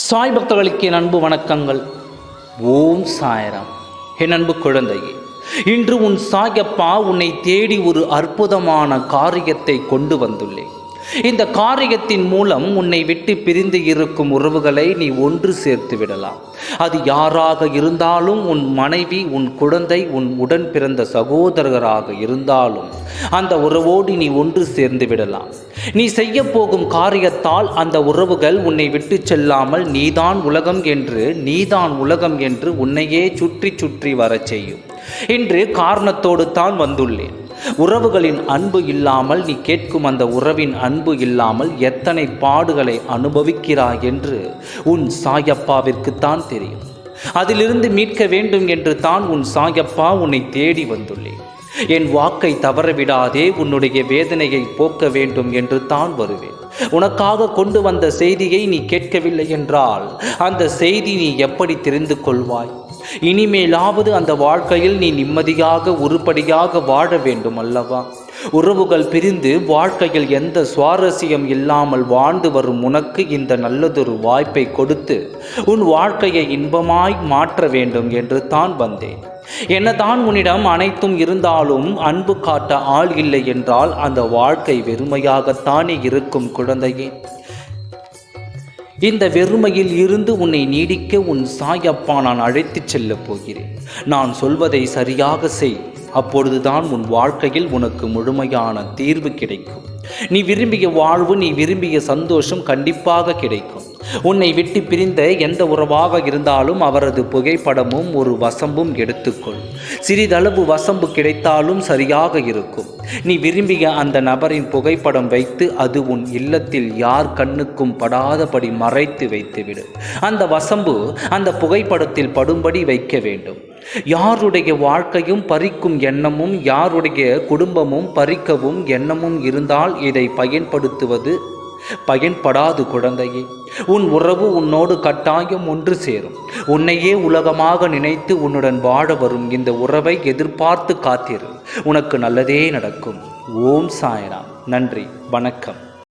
சாய் பக்தர்களுக்கு என் அன்பு வணக்கங்கள். ஓம் சாயராம். என் அன்பு குழந்தையே இன்று உன் சாயப்பா உன்னை தேடி ஒரு அற்புதமான காரியத்தை கொண்டு வந்துள்ளேன். இந்த காரியத்தின் மூலம் உன்னை விட்டு பிரிந்து இருக்கும் உறவுகளை நீ ஒன்று சேர்த்து விடலாம். அது யாராக இருந்தாலும் உன் மனைவி உன் குழந்தை உன் உடன் பிறந்த சகோதரராக இருந்தாலும் அந்த உறவோடு நீ ஒன்று சேர்ந்து விடலாம். நீ செய்ய போகும் காரியத்தால் அந்த உறவுகள் உன்னை விட்டு செல்லாமல் நீதான் உலகம் என்று நீதான் உலகம் என்று உன்னையே சுற்றி சுற்றி வரச் செய்யும். இன்று காரணத்தோடு தான் வந்துள்ளேன். உறவுகளின் அன்பு இல்லாமல் நீ கேட்கும் அந்த உறவின் அன்பு இல்லாமல் எத்தனை பாடுகளை அனுபவிக்கிறாய் என்று உன் சாயப்பாவிற்குத்தான் தெரியும். அதிலிருந்து மீட்க வேண்டும் என்று தான் உன் சாயப்பா உன்னை தேடி வந்துள்ளேன். என் வாக்கை தவறவிடாதே உன்னுடைய வேதனையை போக்க வேண்டும் என்று தான் வருவேன். உனக்காக கொண்டு வந்த செய்தியை நீ கேட்கவில்லை என்றால் அந்த செய்தி நீ எப்படி தெரிந்து கொள்வாய்? இனிமேலாவது அந்த வாழ்க்கையில் நீ நிம்மதியாக உருப்படியாக வாழ வேண்டும் அல்லவா? உறவுகள் பிரிந்து வாழ்க்கையில் எந்த சுவாரஸ்யம் இல்லாமல் வாழ்ந்து வரும் உனக்கு இந்த நல்லதொரு வாய்ப்பை கொடுத்து உன் வாழ்க்கையை இன்பமாய் மாற்ற வேண்டும் என்று தான் வந்தேன். என்னதான் உன்னிடம் அனைத்தும் இருந்தாலும் அன்பு காட்ட ஆள் இல்லை என்றால் அந்த வாழ்க்கை வெறுமையாகத்தானே இருக்கும் குழந்தையே. இந்த வெறுமையில் இருந்து உன்னை நீடிக்க உன் சாயப்பா நான் அழைத்துச் செல்லப் போகிறேன். நான் சொல்வதை சரியாக செய். அப்பொழுதுதான் உன் வாழ்க்கையில் உனக்கு முழுமையான தீர்வு கிடைக்கும். நீ விரும்பிய வாழ்வு நீ விரும்பிய சந்தோஷம் கண்டிப்பாக கிடைக்கும். உன்னை விட்டு பிரிந்த எந்த உறவாக இருந்தாலும் அவரது புகைப்படமும் ஒரு வசம்பும் எடுத்துக்கொள். சிறிதளவு வசம்பு கிடைத்தாலும் சரியாக இருக்கும். நீ விரும்பிய அந்த நபரின் புகைப்படம் வைத்து அது உன் இல்லத்தில் யார் கண்ணுக்கும் படாதபடி மறைத்து வைத்துவிடு. அந்த வசம்பு அந்த புகைப்படத்தில் படும்படி வைக்க வேண்டும். யாருடைய வாழ்க்கையும் பறிக்கும் எண்ணமும் யாருடைய குடும்பமும் பறிக்கவும் எண்ணமும் இருந்தால் இதை பயன்படுத்துவது பயன்படாது குழந்தையே. உன் உறவு உன்னோடு கட்டாயம் ஒன்று சேரும். உன்னையே உலகமாக நினைத்து உன்னுடன் வாழ வரும் இந்த உறவை எதிர்பார்த்து காத்திரு. உனக்கு நல்லதே நடக்கும். ஓம் சாயனா நன்றி. வணக்கம்.